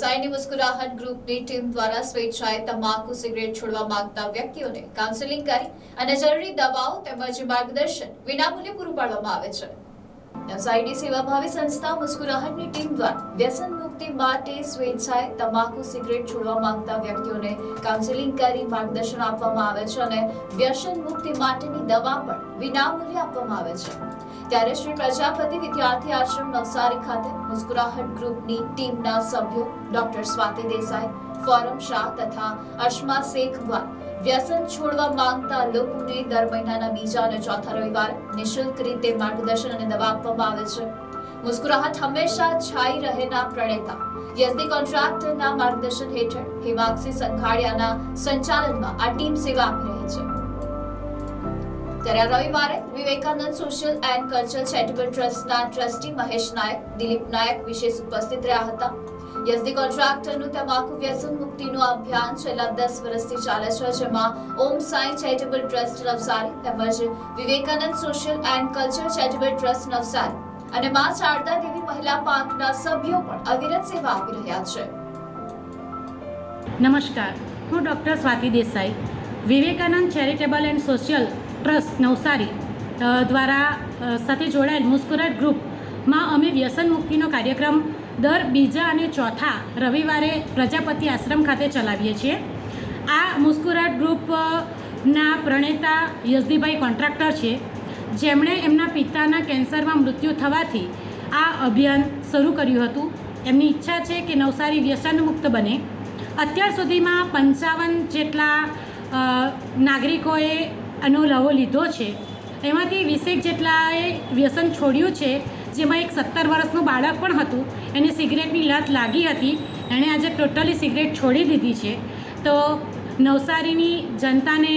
નવસારીની મુસ્કુરાહટ ગ્રુપની ટીમ દ્વારા સ્વેચ્છાએ તમાકુ, સિગરેટ છોડવા માંગતા વ્યક્તિઓને કાઉન્સેલિંગ કરી અને જરૂરી દવાઓ તેમજ માર્ગદર્શન વિનામૂલ્યે પૂરું પાડવામાં આવે છે. નવસારીની સેવાભાવી સંસ્થા મુસ્કુરાહટની ટીમ દ્વારા વ્યસન મુક્તિ માટે સ્વેચ્છાએ તમાકુ, સિગરેટ છોડવા માંગતા વ્યક્તિઓને કાઉન્સેલિંગ કરી માર્ગદર્શન આપવામાં આવે છે અને વ્યસન મુક્તિ માટેની દવા પણ વિનામૂલ્યે આપવામાં આવે છે. ત્યારે શ્રી પ્રજાપતિ વિદ્યાર્થી આશ્રમ નવસારી ખાતે મુસ્કુરાહટ ગ્રુપની ટીમના સભ્યો ડોક્ટર સ્વાતિ દેસાઈ, ફોરમ શાહ તથા અશ્મા શેખ દ્વારા વ્યસન છોડવા માંગતા લોકોને દર મહિનાના બીજા અને ચોથા રવિવારે નિઃશુલ્ક રીતે માર્ગદર્શન અને દવા આપવામાં આવે છે. મુસ્કુરાહટ હંમેશા છાઈ રહેના પ્રણેતા. યઝદી કોન્ટ્રાક્ટરના માર્ગદર્શન હેઠળ હિમાક્ષી સંઘાડિયાના સંચાલનમાં આ ટીમ સેવા આપી રહી છે. ત્યારે રવિવારે Vivekananda social and cultural charitable ટ્રસ્ટના ટ્રસ્ટી મહેશ નાયક, દિલીપ નાયક વિશેષ ઉપસ્થિત રહ્યા હતા. યઝદી કોન્ટ્રાક્ટરનું તમાકુ વ્યસન મુક્તિનું અભિયાન છેલ્લા દસ વર્ષથી ચાલે છે, જેમાં ઓમ સાઈ ચેરિટેબલ ટ્રસ્ટ નવસારી તેમજ Vivekananda social and cultural charitable trust Navsari અને મા શારદા દેવી મહિલા પાંખના સભ્યો પણ અવિરત સેવા આપી રહ્યા છે. નમસ્કાર. હું doctor Swati Desai, Vivekananda charitable and social trust Navsari દ્વારા સાથે જોડાયેલ મુસ્કુરાટ ગ્રુપમાં અમે વ્યસન મુક્તિનો કાર્યક્રમ દર બીજા અને ચોથા રવિવારે પ્રજાપતિ આશ્રમ ખાતે ચલાવીએ છીએ. આ મુસ્કુરાટ ગ્રુપના પ્રણેતા યઝદીભાઈ કોન્ટ્રાક્ટર છે. જેમણે એમના પિતાના કેન્સરમાં મૃત્યુ થવાથી આ અભિયાન શરૂ કર્યું હતું. એમની ઈચ્છા છે કે નવસારી વ્યસન મુક્ત બને. અત્યાર સુધીમાં પંચાવન જેટલા નાગરિકોએ આનો લહો લીધો છે. એમાંથી વીસેક જેટલાએ વ્યસન છોડ્યું છે, જેમાં એક સત્તર વર્ષનું બાળક પણ હતું. એને સિગરેટની લત લાગી હતી. એણે આજે ટોટલી સિગરેટ છોડી દીધી છે. તો નવસારીની જનતાને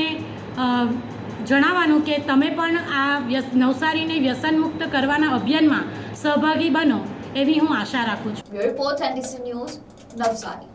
જણાવવાનું કે તમે પણ આ નવસારીને વ્યસનમુક્ત કરવાના અભિયાનમાં સહભાગી બનો એવી હું આશા રાખું છું. Report news Navsari.